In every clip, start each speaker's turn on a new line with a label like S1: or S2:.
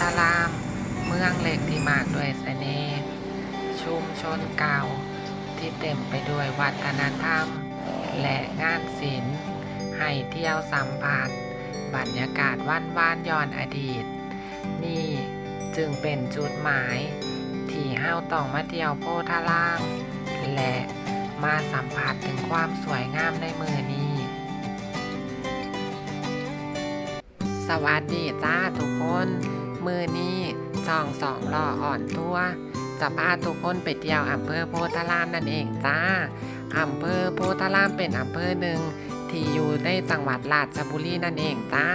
S1: ธาราม เมืองเล็กที่มากด้วยเสน่ห์ชุมชนเก่าที่เต็มไปด้วยวัฒนธรรม และงานศิลป์ ให้เที่ยวสัมผัสบรรยากาศว่านว่านย้อนอดีต นี่จึงเป็นจุดหมาย ที่เฮาต้องมาเที่ยวโพธาราม และมาสัมผัสถึงความสวยงามในมือนี้ สวัสดีจ้าทุกคน มือนี้ช่องสองรออ่อนตัว จะพาทุกคนไปเที่ยวอำเภอโพธารามนั่นเองจ้าอำเภอโพธารามเป็นอำเภอหนึ่งที่อยู่ในจังหวัดราชบุรีนั่นเองจ้า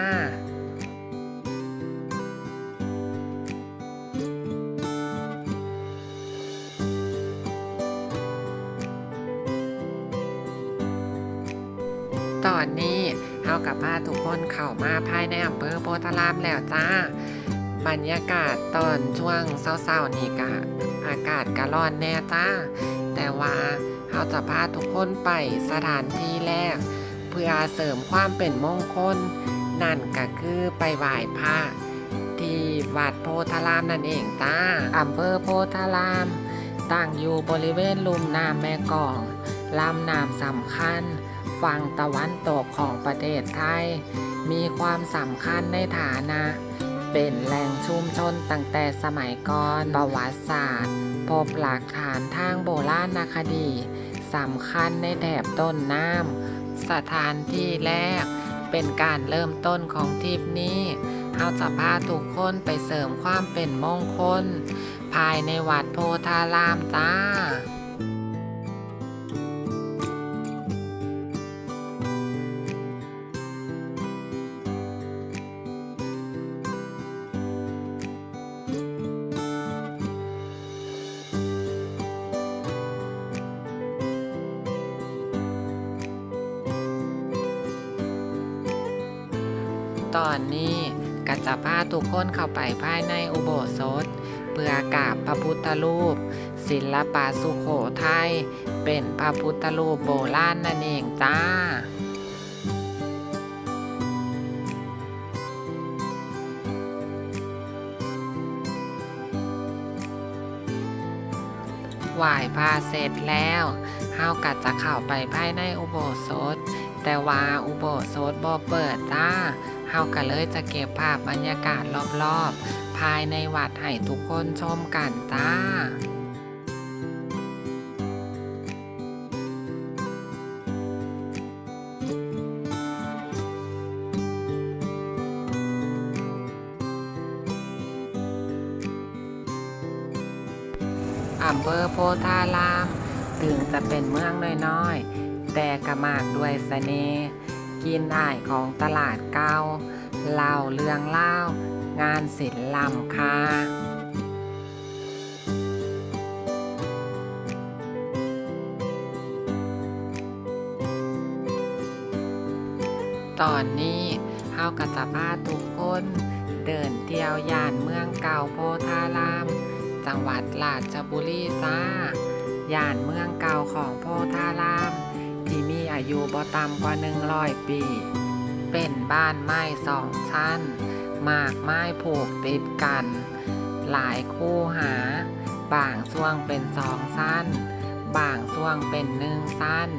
S1: ตอนนี้เฮากับพาทุกคนเข้ามาภายในอำเภอโพธารามแล้วจ้า บรรยากาศตอนช่วงเศร้าๆนี่กะอากาศกะร้อนแน่จ้า แต่ว่าเฮาจะพาทุกคนไปสถานที่แรก เพื่อเสริมความเป็นมงคล นั่นก็คือไปไหว้พระที่วัดโพธารามนั่นเองจ้าอำเภอโพธาราม ตั้งอยู่บริเวณลุ่มน้ำแม่กลองลำน้ำสำคัญ ฝั่งตะวันตกของประเทศไทย มีความสำคัญในฐานะ เป็นแหล่งชุมชนตั้งแต่สมัยก่อนประวัติศาสตร์ พบหลักฐานทางโบราณคดีสำคัญในแถบต้นน้ำสถานที่แรก เป็นการเริ่มต้นของทริปนี้เราจะพาทุกคนไปเสริมความเป็นมงคล ภายในวัดโพธารามจ้า ตอนนี้ก็จะพาทุกคนเข้าไปภายในอุโบสถ เพื่อกราบพระพุทธรูป ศิลปะสุโขทัยเป็นพระพุทธรูปโบราณนั่นเองจ้าไหว้พระเสร็จแล้วเฮากัดจะเข้าไปภายในอุโบสถ แต่ว่าอุโบสถบ่เปิดจ้า เฮาก็เลยจะเก็บภาพบรรยากาศรอบๆ ภายในวัดให้ทุกคนชมกันจ้าอำเภอโพธาราม ถึงจะเป็นเมืองน้อยๆ แต่กระมากด้วยเสน่ห์ กินอ้ายของตลาดเก่าเล่าเรื่องเล่างานศิลป์ลำค่าตอนนี้เฮาก็จะพาทุกคนเดินเที่ยวย่านเมืองเก่าโพธาราม จังหวัดราชบุรีจ้าย่านเมืองเก่าของโพธาราม อายุบ่ต่ำกว่า 100 ปี เป็นบ้านไม้สองชั้นมากไม้ผูกติดกัน หลายคู่หา บางช่วงเป็นสองสั้น บางช่วงเป็นหนึ่งสั้น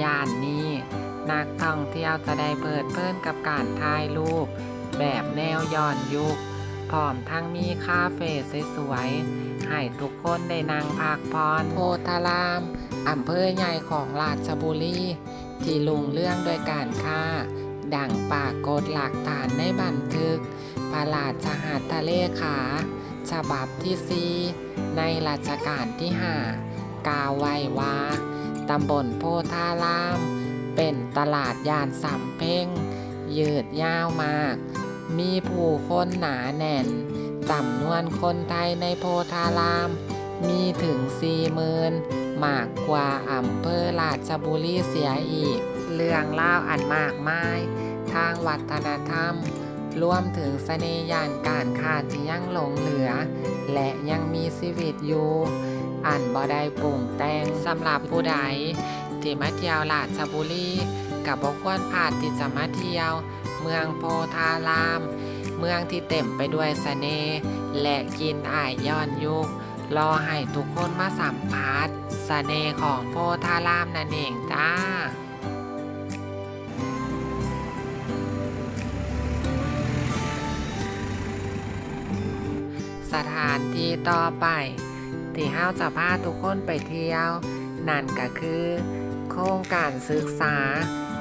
S1: ย่านนี้ นักท่องเที่ยวจะได้เพลิดเพลินกับการถ่ายรูป แบบแนวย้อนยุคพร้อมทั้งมีคาเฟ่สวยๆ ให้ทุกคนได้นั่งพักผ่อนโพธารามอำเภอใหญ่ของราชบุรี ที่ลุงเรื่องด้วยการค้า ดังปากกดหลักฐานในบันทึกพระราชหัตถเลขา ฉบับที่4ในรัชกาลที่5กล่าวไว้ว่าตำบลโพธาราม เป็นตลาดยานสำเพ็งยืดยาวมาก มีผู้คนหนาแน่นจำนวนคนไทยในโพธาราม มีถึงสี่หมื่นมากกว่าอำเภอราชบุรีเสียอีก เรื่องเล่าอันมากมาย ทางวัฒนธรรม รวมถึงเสน่ห์ยานการค้าที่ยังหลงเหลือ และยังมีชีวิตอยู่ อันบ่ได้ปรุงแต่งสำหรับผู้ใดที่มาเที่ยวราชบุรีกับบกวนพลาดที่จะมาเที่ยว เมืองโพธาราม เมืองที่เต็มไปด้วยเสน่ห์และกินอายย้อนยุครอให้ทุกคนมาสัมผัสเสน่ห์ของโพธารามนั่นเองจ้าสถานที่ต่อไป ที่เฮาจะพาทุกคนไปเที่ยว นั่นก็คือ โครงการศึกษา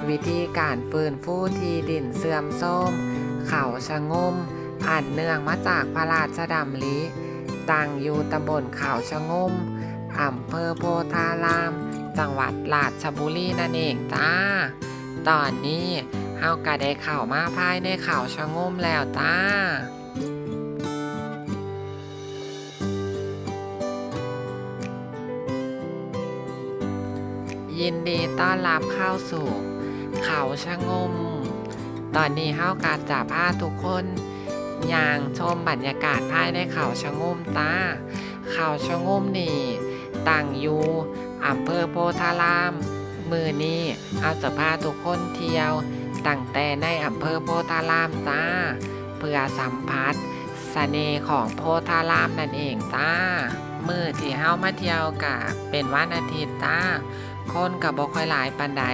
S1: วิธีการฟื้นฟูที่ดินเสื่อมโทรมเขาชะงมอันเนื่องมาจากพระราชดำริตั้งอยู่ตำบลเขาชะงมอำเภอโพธาราม จังหวัดราชบุรีนั่นเองจ้า ตอนนี้เฮาก็ได้เข้ามาภายในเขาชะงมแล้วจ้ายินดีต้อนรับเข้าสู่ เขาชะงม ตอนนี้เฮากาจะพาทุกคนย่างชมบรรยากาศภายในเขาชะงมตา เขาชะงมนี่ตั้งอยู่อำเภอโพธาราม มือนี้เฮาจะพาทุกคนเที่ยว ตั้งแต่ในอำเภอโพธารามจ้า เพื่อสัมผัสเสน่ห์ของโพธารามนั่นเองจ้า มือที่เฮามาเที่ยวกะเป็นวันอาทิตย์จ้า คนกับบ่ค่อยหลายปานใด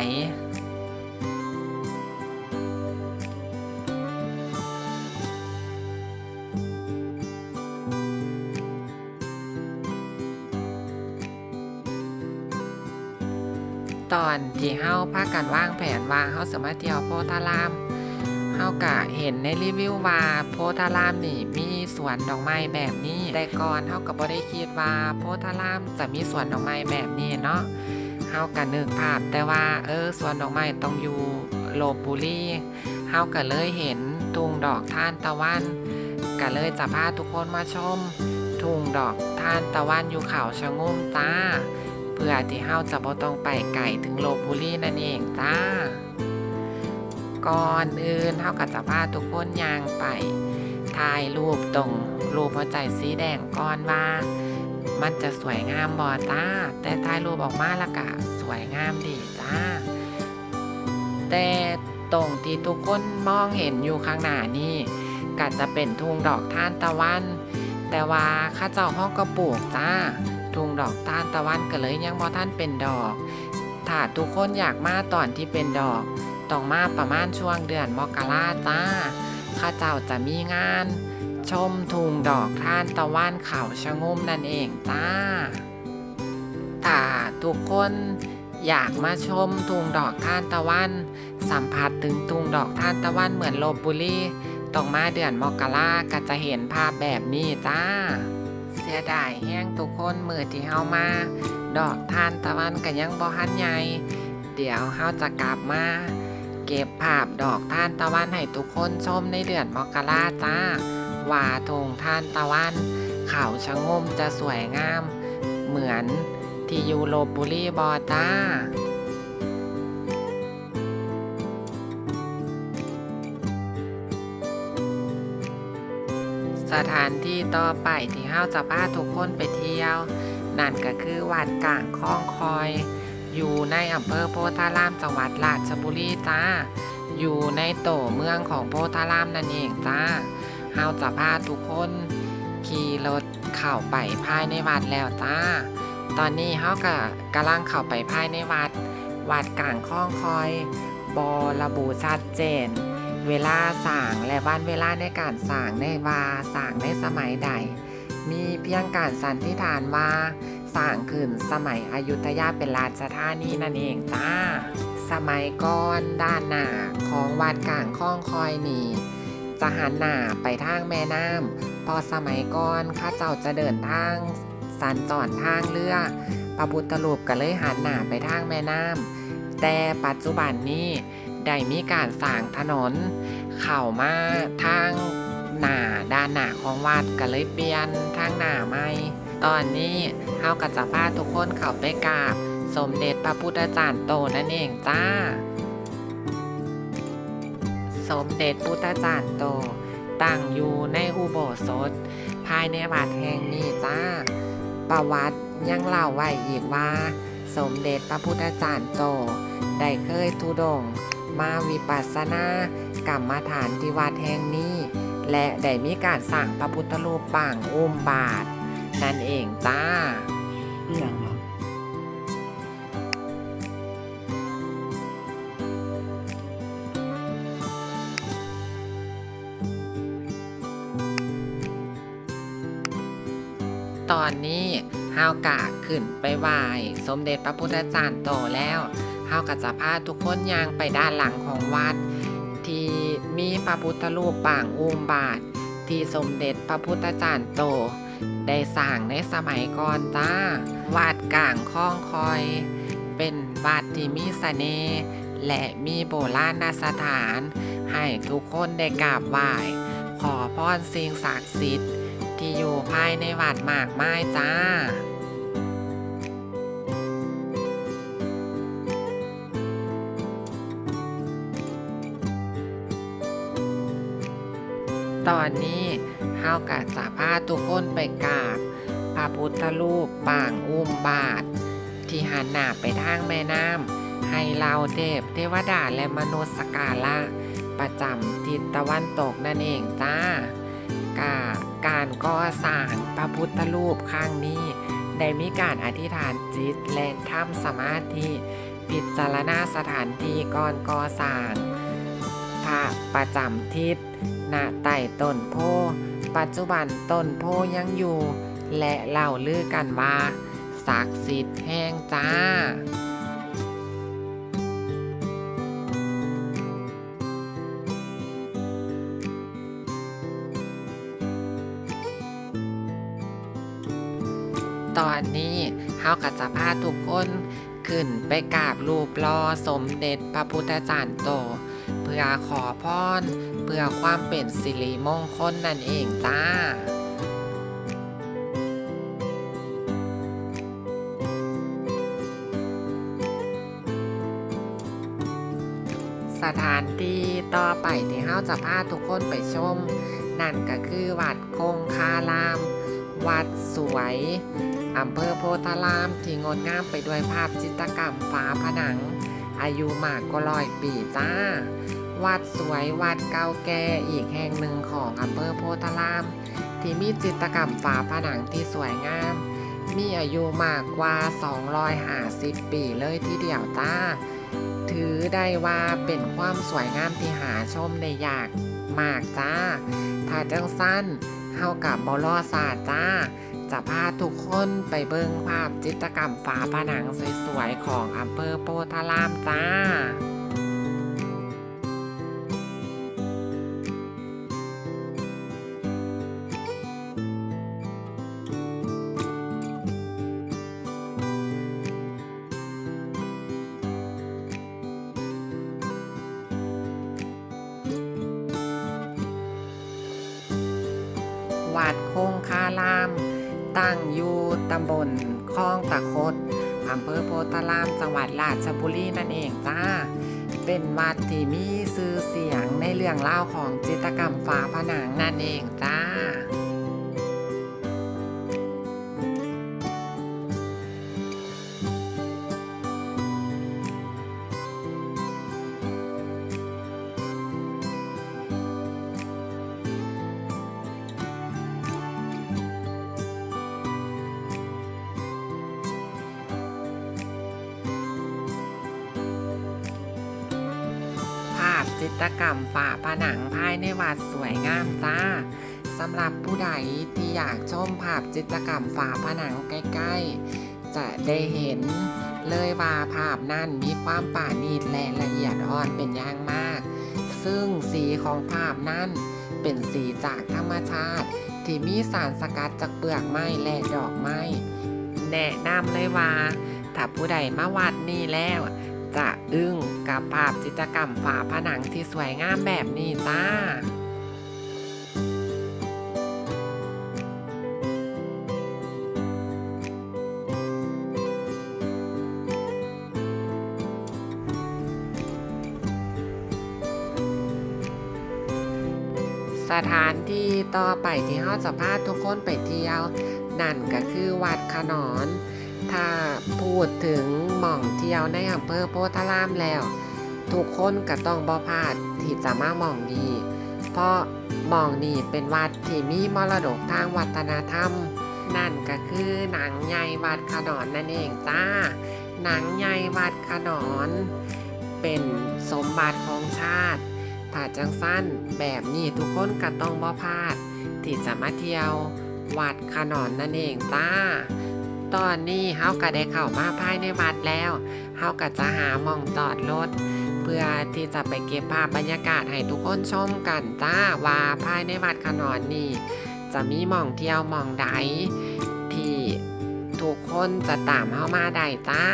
S1: ที่เฮาพากันวางแผนว่าเฮาสามารถเที่ยวโพธารามเฮากะเห็นในรีวิวว่าโพธารามนี่มีสวนดอกไม้แบบนี้แต่ก่อนเฮาก็บ่ได้คิดว่าโพธารามจะมีสวนดอกไม้แบบนี้เนาะเฮาก็นึกภาพแต่ว่าเออสวนดอกไม้ต้องอยู่ลบบุรีเฮาก็เลยเห็นทุ่งดอกทานตะวันก็เลยจะพาทุกคนมาชมทุ่งดอกทานตะวันอยู่เขาชะงมจ้า พื่อที่เฮาจะบ่ต้องไปไกลถึงลบบุรีนั่นเองจ้า ก่อนอื่นเฮาก็จะพาทุกคนย่างไปถ่ายรูปตรงรูปหัวใจสีแดงก่อนว่า มันจะสวยงามบอจ้า แต่ถ่ายรูปออกมาและกะสวยงามดีจ้า แต่ตรงที่ทุกคนมองเห็นอยู่ข้างหน้านี่ก็จะเป็นทุ่งดอกทานตะวัน แต่ว่าข้าเจ้าห้องก็ปลูกจ้า ทุ่งดอกทานตะวันก็เลยยังบ่ท่านเป็นดอก ถ้าทุกคนอยากมาตอนที่เป็นดอกต้องมาประมาณช่วงเดือนมกราจ้าข้าเจ้าจะมีงาน ชมทุ่งดอกท่านตะวันเขาชะงุมนั่นเองจ้าถ้าทุกคนอยากมาชมทุ่งดอกท่านตะวัน สัมผัสถึงทุ่งดอกท่านตะวันเหมือนลบบุรีต้องมาเดือนมกราก็จะเห็นภาพแบบนี้จ้า สียดายแห้งทุกคนมือที่เฮามา ดอกทานตะวันก็ยังบ่หันใหญ่เดี๋ยวเฮาจะกลับมา เก็บภาพดอกทานตะวันให้ทุกคนชมในเดือนมกราจ้าว่าทงทานตะวัน เขาชะงมจะสวยงาม เหมือนที่ยูโรบุรีบอจ้า สถานที่ต่อไปที่เฮาจะพาทุกคนไปเที่ยว นั่นก็คือวัดกลางคลองคอย อยู่ในอำเภอโพธารามจังหวัดราชบุรีจ้า อยู่ในโตเมืองของโพธารามนั่นเองจ้าเฮาจะพาทุกคนขี่รถเข้าไปภายในวัดแล้วจ้า ตอนนี้เฮาก็กำลังเข้าไปภายในวัด วัดกลางคลองคอยบอระบุชัดเจน เวลาสร้างและวันเวลาในการสร้างในว่าสร้างในสมัยใด มีเพียงการสันนิษฐานว่าสร้างขึ้นสมัยอยุธยาเป็นราชธานีนั่นเองจ้า สมัยก่อนด้านหน้าของวัดกลางคลองคอยนี่จะหันหน้าไปทางแม่น้ำพอสมัยก่อนข้าเจ้าจะเดินทางสัญจรทางเรือพระพุทธรูปก็เลยหันหน้าไปทางแม่น้ำแต่ปัจจุบันนี้ ได้มีการสร้างถนน เข้ามาทางหน้าด้านหน้าของวัดก็เลยเปลี่ยนทางหน้าใหม่ตอนนี้เฮากับจะพาทุกคนเข้าไปกราบ สมเด็จพระพุทธจารย์โตนั่นเองจ้า สมเด็จพุทธจารย์โตตั้งอยู่ในอุโบสถ ภายในวัดแห่งนี้จ้า ประวัติยังเล่าไว้อีกว่า สมเด็จพระพุทธจารย์โต ได้เคยทุดง มาวิปัสสนากรรมฐานที่วัดแห่งนี้ และได้มีการสร้างพระพุทธรูปปางอุ้มบาท นั่นเองจ้า
S2: ต่อย่างเหรอ
S1: ตอนนี้ฮาวกะขึ้นไปไหว้สมเด็จพระพุทธจารย์โตแล้ว เฮาก็จะพาทุกคนย่างไปด้านหลังของวัด ที่มีพระพุทธรูปปางอุ้มบาท ที่สมเด็จพระพุทธจารย์โต ได้สร้างในสมัยก่อนจ้าวัดกลางคลองคอย เป็นวัดที่มีเสน่ห์และมีโบราณสถาน ให้ทุกคนได้กราบไหว้ขอพรสิ่งศักดิ์สิทธิ์ที่อยู่ภายในวัดมากมายจ้า ตอนนี้เฮากะจะพาทุกคนไปกราบพระพุทธรูปปางอุ้มบาท ที่หันหน้าไปทางแม่น้ำให้เราเทพเทวดาและมนุษย์สการะประจำทิศตะวันตกนั่นเองจ้ากาการก่อสร้างพระพุทธรูปครั้งนี้ได้มีการอธิษฐานจิตและทำสมาธิพิจารณาสถานที่ก่อนก่อสร้าง ระประจำทิศณใต้ต้นโพ ปัจจุบันต้นโพยังอยู่ และเล่าลือกันว่าศักดิ์สิทธิ์แห่งจ้าตอนนี้เฮาก็จะพาทุกคนขึ้นไปกราบรูปรอสมเด็จพระพุทธจารย์โต พื่อขอพรเพื่อความเป็นสิริมงคลนั่นเองจ้าสถานที่ต่อไปที่เฮาจะพาทุกคนไปชม นั่นก็คือวัดคงคาราม วัดสวยอำเภอโพธาราม ที่งดงามไปด้วยภาพจิตรกรรมฝาผนัง อายุมากกว่าร้อยปีจ้า วัดสวยวัดเก่าแก่อีกแห่งหนึ่งของอำเภอโพธาราม ที่มีจิตรกรรมฝาผนังที่สวยงาม มีอายุมากกว่า 250 ปีเลยทีเดียวจ้า ถือได้ว่าเป็นความสวยงามที่หาชมได้ยากมากจ้า ถ้าจังสั้นเฮากับบอลอศาสจ้า จะพาทุกคนไปเบิ่งภาพจิตรกรรมฝาผนังสวยๆของอำเภอโพธารามจ้า ตั้งอยู่ตำบลคลองตะคดอำเภอโพธารามจังหวัดราชบุรีนั่นเองจ้า เป็นวัดที่มีชื่อเสียงในเรื่องเล่าของจิตรกรรมฝาผนังนั่นเองจ้า จิตรกรรมฝาผนังภายในวัดสวยงามจ้าสำหรับผู้ใดที่อยากชมภาพจิตรกรรมฝาผนังใกล้ๆ จะได้เห็นเลยว่าภาพนั้นมีความป่านีตและละเอียดอ่อนเป็นอย่างมาก ซึ่งสีของภาพนั้นเป็นสีจากธรรมชาติ ที่มีสารสกัดจากเปลือกไม้และดอกไม้ แนะนำเลยว่าถ้าผู้ใดมาวัดนี้แล้ว จะอึ้งกับภาพจิตรกรรมฝาผนังที่สวยงามแบบนี้จ้าสถานที่ต่อไปที่เราจะพาทุกคนไปเที่ยว นั่นก็คือวัดขนอน ถ้าพูดถึงหม่องเที่ยวในอำเภอโพธารามแล้ว ทุกคนก็ต้องบ่พลาดที่จะมาหม่องดีเพราะหม่องนี่เป็นวัดที่มีมรดกทางวัฒนธรรม นั่นก็คือหนังใหญ่วัดขนอนนั่นเองจ้า หนังใหญ่วัดขนอน เป็นสมบัติของชาติถ้าจังสั้นแบบนี้ทุกคนก็ต้องบ่พลาด ที่จะมาเที่ยววัดขนอนนั่นเองจ้า ตอนนี้เฮาก็ได้เข้ามาภายในวัดแล้วเฮาก็จะหามองจอดรถ เพื่อที่จะไปเก็บภาพบรรยากาศให้ทุกคนชมกันจ้าว่าภายในวัดขนอนนี่จะมีมองเที่ยวมองใดที่ทุกคนจะตามเข้ามาได้จ้า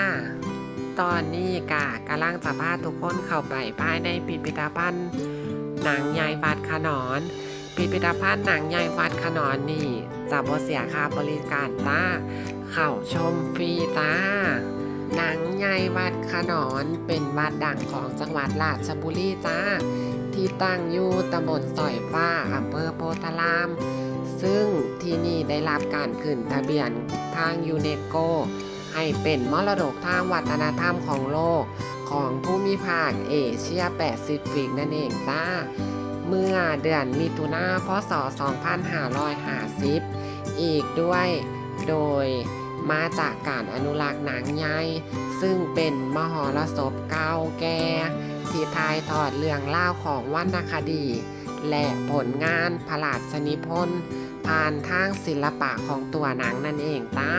S1: ตอนนี้กะกำลังจะพาทุกคนเข้าไปภายในพิพิธภัณฑ์หนังใหญ่วัดขนอนพิพิธภัณฑ์หนังใหญ่วัดขนอนนี่จะบ่เสียค่าบริการจ้า เข้าชมฟรีจ้า หนังใหญ่วัดขนอนเป็นวัดดังของจังหวัดราชบุรีจ้า ที่ตั้งอยู่ตำบลสอยฟ้าอำเภอโพธาราม ซึ่งที่นี่ได้รับการขึ้นทะเบียนทางยูเนสโก ให้เป็นมรดกทางวัฒนธรรมของโลกของภูมิภาคเอเชียแปซิฟิกนั่นเองจ้า เมื่อเดือนมิถุนาพศ 2550 อีกด้วย โดยมาจากการอนุรักษ์หนังใหญ่ซึ่งเป็นมหรสพเก่าแก่ที่ทายทอดเรื่องเล่าของวรรณคดี และผลงานพระราชนิพนธ์ผ่านทางศิลปะของตัวหนังนั่นเองจ้า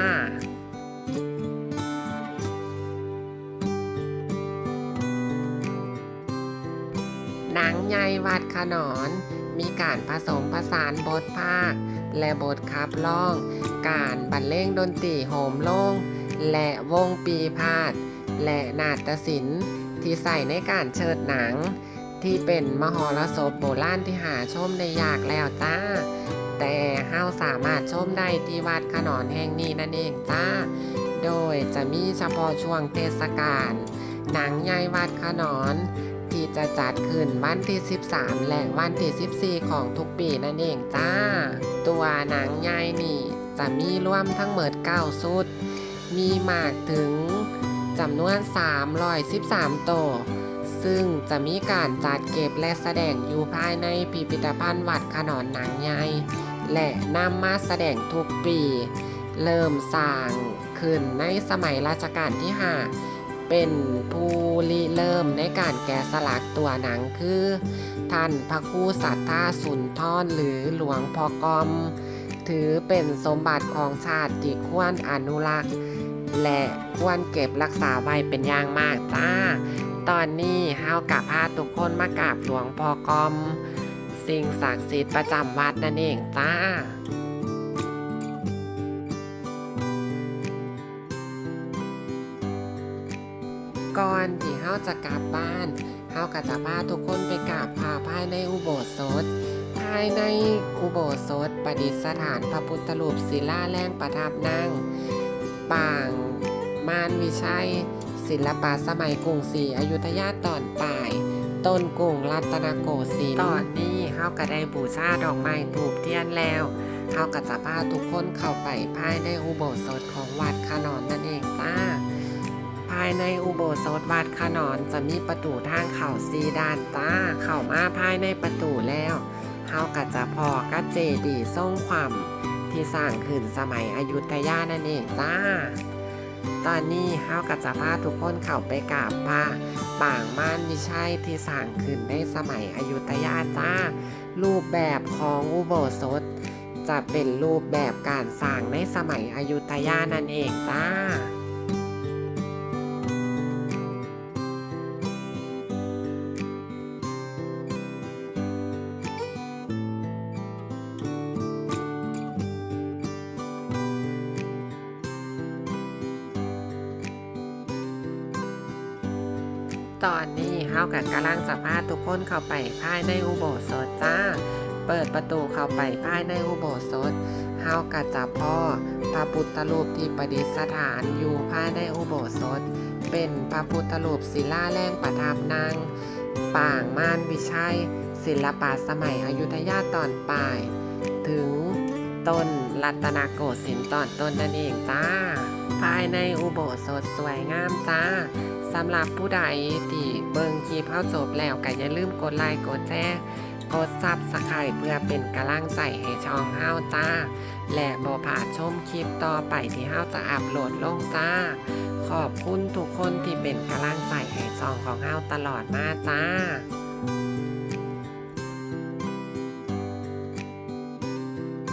S1: หนังใหญ่วัดขนอน มีการผสมผสานบทภาค และบทขับร้อง การบรรเลงดนตรีโหมโลง และวงปีพาด และนาฏศิลป์ที่ใส่ในการเชิดหนัง ที่เป็นมหรสพโบราณที่หาชมได้ยากแล้วจ้า แต่เฮาสามารถชมได้ที่วัดขนอนแห่งนี้นั่นเองจ้า โดยจะมีเฉพาะช่วงเทศกาลหนังใหญ่วัดขนอน ที่จะจัดขึ้นวันที่ 13 และวันที่ 14 ของทุกปีนั่นเองจ้า ตัวหนังใหญ่นี่จะมีรวมทั้งหมด9สุด มีมากถึงจำนวน 313 ตัว ซึ่งจะมีการจัดเก็บและแสดงอยู่ภายในพิพิธภัณฑ์วัดขนอนหนังใหญ่และนำมาแสดงทุกปี เริ่มสร้างขึ้นในสมัยรัชกาลที่ 5 เป็นผู้ริเริ่มในการแกะสลักตัวหนังคือ ท่านพระครูสัทธาสุนทรหรือหลวงพ่อกอม ถือเป็นสมบัติของชาติที่ควรอนุรักษ์ และควรเก็บรักษาไว้เป็นอย่างมากจ้า ตอนนี้เฮากับพาทุกคนมากราบหลวงพ่อกอม สิ่งศักดิ์สิทธิ์ประจำวัดนั่นเองจ้า ก่อนที่เฮาจะกลับบ้านเฮาก็จะพาทุกคนไปกราบพาภายในอุโบสถ ภายในอุโบสถประดิษฐานพระพุทธรูปศิลาแรงประทับนั่งปางมารวิชัย ศิลปะสมัยกรุงศรีอยุธยาตอนปลายต้นกรุงรัตนโกสินทร์ตอนนี้เฮาก็ได้บูชาดอกไม้ถูกเทียนแล้วเฮาก็จะพาทุกคนเข้าไปภายในอุโบสถของวัดขนอนนั่นเองจ้าายในอุโบสถวัดขนอนจะมีประตูทางเข้าสีด้านจ้าเข้ามาภายในประตูแล้วเฮาก็จะพอกับเจดีทรงความที่สร้างขึ้นสมัยอยุธยานั่นเองจ้า ตอนนี้เฮาก็จะพาทุกคนเข้าไปกราบพระปางม่านวิชัยที่สร้างขึ้นในสมัยอยุธยาจ้า รูปแบบของอุโบสถจะเป็นรูปแบบการสร้างในสมัยอยุธยานั่นเองจ้า จะพาทุกคนเข้าไปภายในอุโบสถจ้า เปิดประตูเข้าไปภายในอุโบสถเฮากับจะพ่อพระพุทธรูปที่ประดิษฐานอยู่ภายในอุโบสถ เป็นพระพุทธรูปศิลาแรงประทับนางป่างม่านวิชัย ศิลปะสมัยอยุธยาตอนปลาย ถึงต้นรัตนโกสินทร์ตอนต้นนั่นเองจ้า ภายในอุโบสถสวยงามจ้า สำหรับผู้ใดที่เบิ่งคลิปเข้าจบแล้วก็อย่าลืมกดไลค์กดแชร์กดซับสไครต์เพื่อเป็นกำลังใจให้ช่องเฮาจ้า และบอพลาดชมคลิปต่อไปที่เฮาจะอัปโหลดลงจ้า ขอบคุณทุกคนที่เป็นกำลังใจให้ช่องของเฮาตลอดมาจ้า